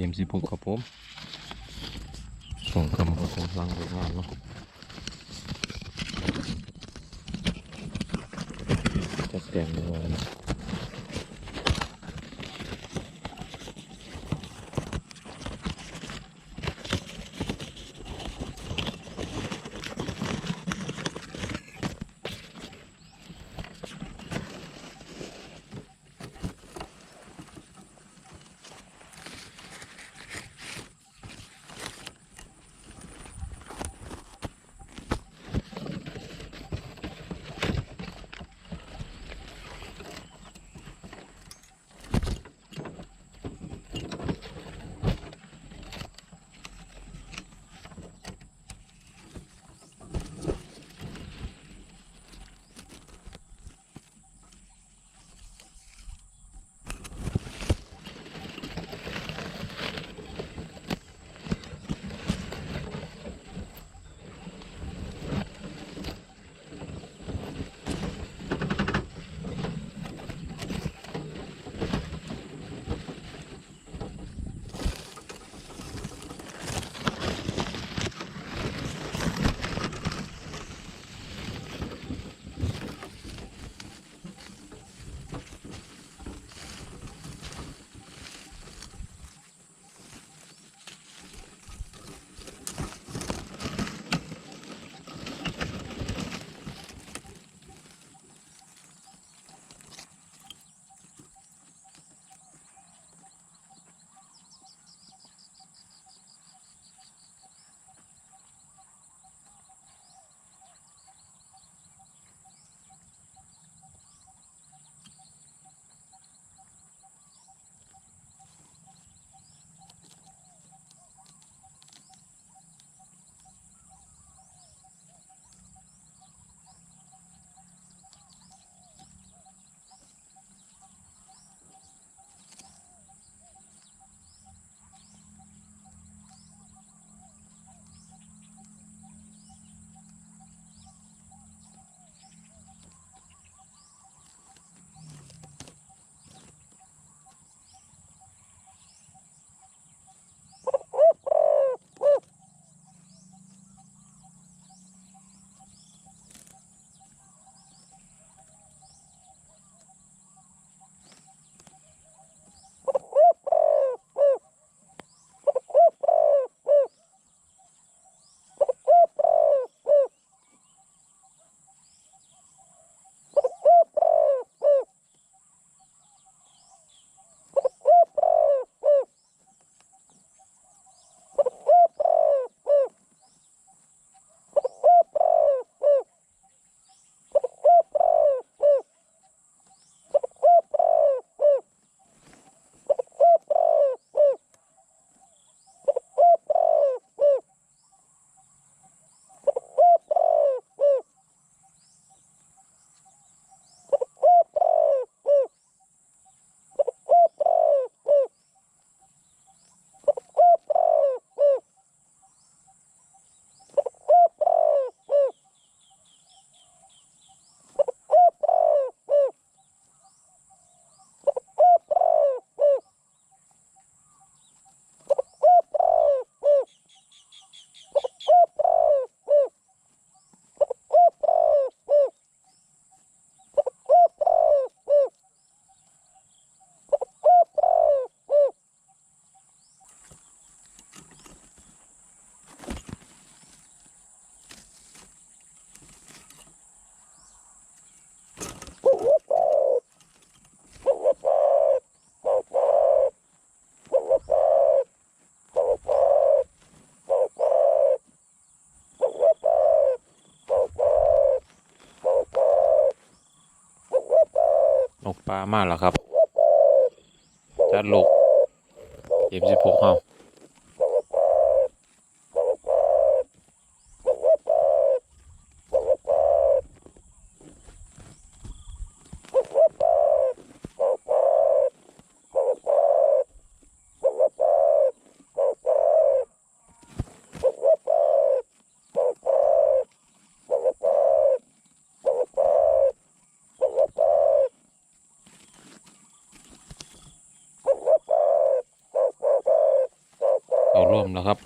บอกกับเอ็มสิบหกครับผมส่งคำครับผมลังเลิกงานเนาะจัดแต่งเลย ปลามาแล้วครับจัดลูกเอ็มสิบหกเฮา ร่วมแล้วครับ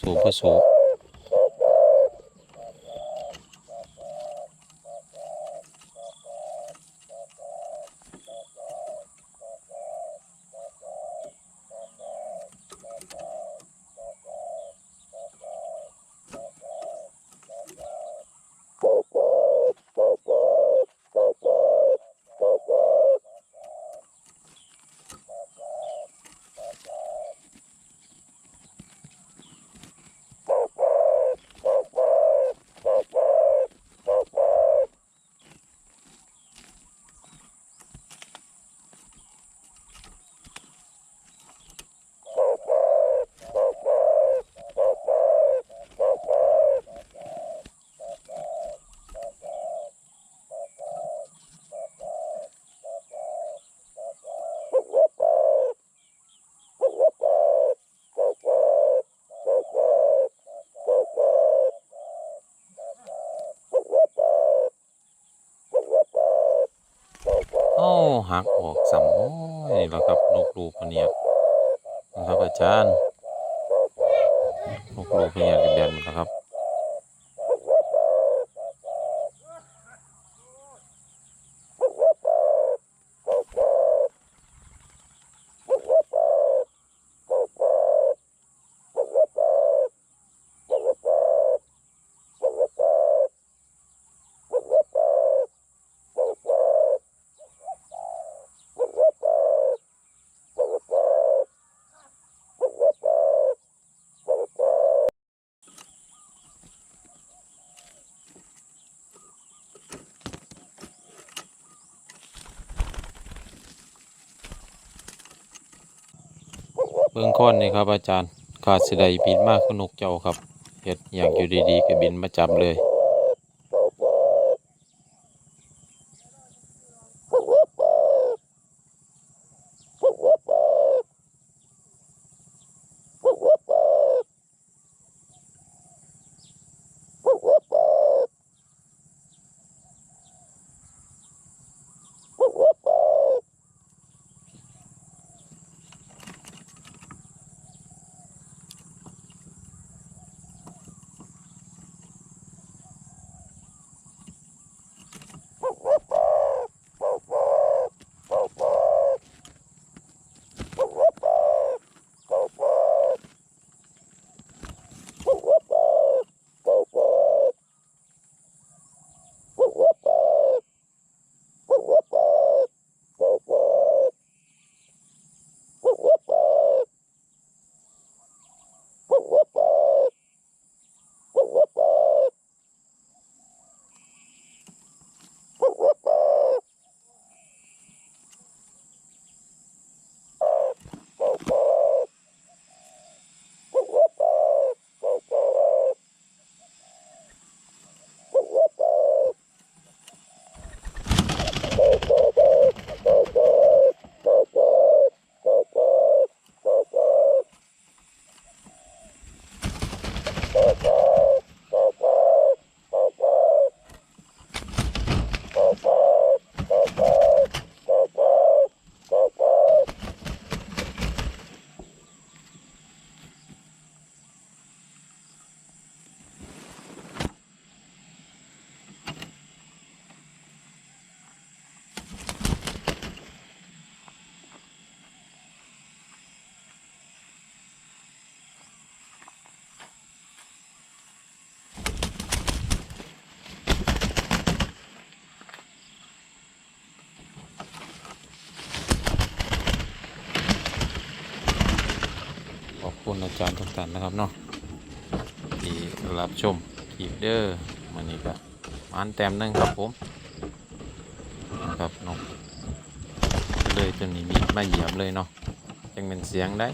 สูบพระสูบ โอ้ หักออกสำโอ้ยนี่แล้วครับลูกลูกเนียดนะครับอาจารย์ลูกลูกเนียดกับแบนหมดแล้วครับ เบื้องค้อนนี่ครับอาจารย์ ขาดสิไดบินมากก็นกเจ้าครับเห็ดอย่างอยู่ดีๆก็บินมาจับเลย อบคุณอาจารย์ทุกท่านนะครับเนาะที่รับชมคลิปเด้อมันนี้ก็มานแต้มหนึงครับผมนะครับเนาะเลยจนนี้มีมาเหยียบเลยเนาะจังเป็นเสียงได้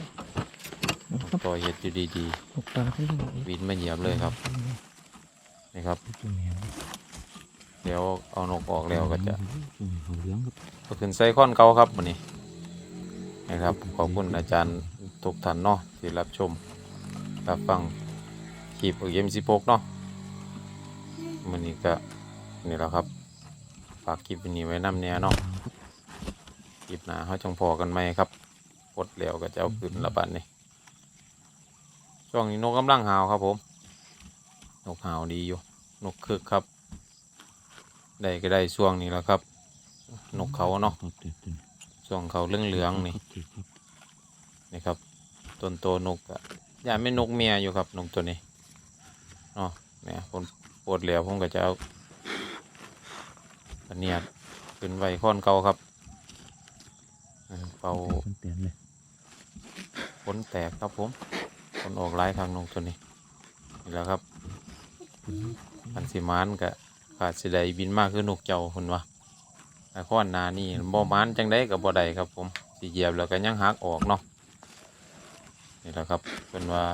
ต่อเห็ดอยู่ดีนกปลาก็ยังๆบินมาเหยียบเลยครับนี่ครับจุ่มแหงเดี๋ยวเอานกออกแล้วก็จะจุ่มหัวเหลืองครับก็ขึ้นไซคอนเก่าครับวันนี้นะครับขอบคุณอาจารย์ ทุกท่านเนาะที่รับชมรับฟังคลิปเอ็มสิพกเนาะวันนี้ก็นี่แหละครับฝากคลิปนี้ไว้นำเนี้ยเนาะคลิปหน้าเขาจงพอกันไหมครับปดแล้วก็จะเอาขึ้นละบัดนี้ช่วงนี้นกกำลังหาวครับผม นกหาวดีอยู่ นกคึกครับ ได้ก็ได้ช่วงนี้แล้วครับ นกเขาเนาะครับเด็ดตัวนี้ช่วงเหลืองนี่นี่ครับ ต้นโตนกอะอย่าไม่นกเมียอยู่ครับนกตัวนี้เนาะเนี่ยผมปวดแล้วผมก็จะเอาอันเนียดขึ้นไว้ค้อนเก่าครับเออเป่าเป็นเตียนเลยผลแตกครับผมผลออกหลายทางนกตัวนี้นี่แหล้วครับอันสิมานกะขาดสิได้บินมากคือนกเจ้าคนวะไอ้ข้อนหนานี่บ่มานจังได้กับบ่ได้ครับผมสิเหยียบแล้วก็ยังหักออกเนาะ นี่แหละครับเป็นว่า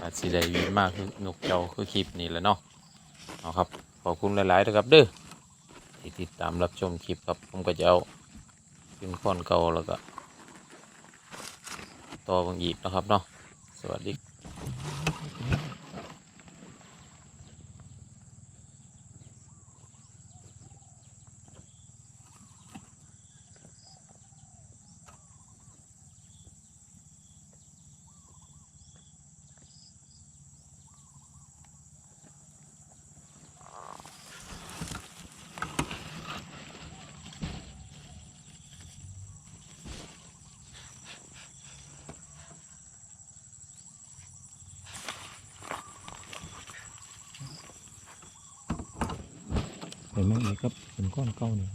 อาจสิได้วีมากคือนกเจ้าคือคลิปนี่แหละเนาะเอาครับขอบคุณหลายๆนะครับเด้อที่ติดตามรับชมคลิปครับผมก็จะเอาขึ้นข้อนเก่าแล้วก็ต่อบางอีกนะครับเนาะสวัสดี เห็นไหมนี่ครับเป็นก้อนเก้าเนี่ย